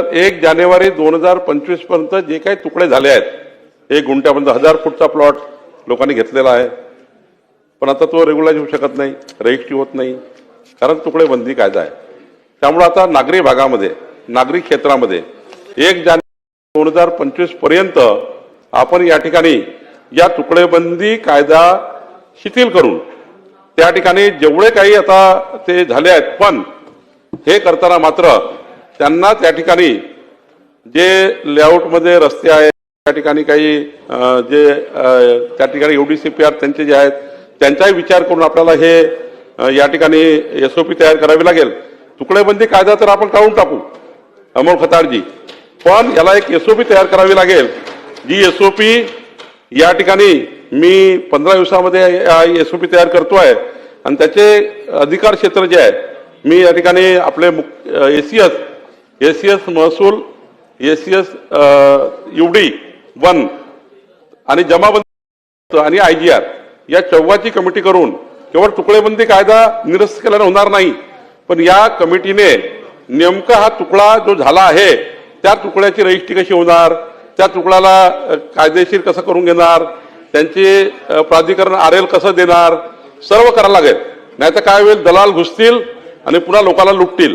तर एक जानेवारी दोन हजार पंचवीसपर्यंत जे काही तुकडे झाले आहेत एक गुंठ्यापर्यंत हजार फूटचा प्लॉट लोकांनी घेतलेला आहे. पण आता तो रेग्युलाइज होऊ शकत नाही रजिस्ट्री होत नाही कारण तुकडे बंदी कायदा आहे. त्यामुळे आता नागरी भागामध्ये नागरी क्षेत्रामध्ये एक जानेवारी दोन हजार पंचवीसपर्यंत आपण या ठिकाणी या तुकडेबंदी कायदा शिथिल करून त्या ठिकाणी जेवढे काही आता ते झाले आहेत पण हे करताना मात्र त्यांना त्या ठिकाणी जे लेआउटमध्ये रस्ते आहेत त्या ठिकाणी काही जे त्या ठिकाणी युडीसीपीआर त्यांचे जे आहेत त्यांचाही विचार करून आपल्याला हे या ठिकाणी एसओपी तयार करावी लागेल. तुकडेबंदी कायदा तर आपण काढून टाकू अमोल खतारजी. पण याला एक एसओपी तयार करावी लागेल. जी एसओपी या ठिकाणी मी पंधरा दिवसामध्ये एसओपी तयार करतो आहे आणि त्याचे अधिकार क्षेत्र जे आहे मी या ठिकाणी आपले एसीएस एसीएस महसूल एस एस युडी वन आणि जमाबंदी आणि आय जी आर या चौघाची कमिटी करून केवळ तुकडेबंदी कायदा निरस्त केल्याने होणार नाही पण या कमिटीने नेमका हा तुकडा जो झाला आहे त्या तुकड्याची रजिस्ट्री कशी होणार त्या तुकड्याला कायदेशीर कसं करून घेणार त्यांचे प्राधिकरण आर एल कसं देणार सर्व करायला लागेल. नाही तर काय होईल दलाल घुसतील आणि पुन्हा लोकांना लुटतील.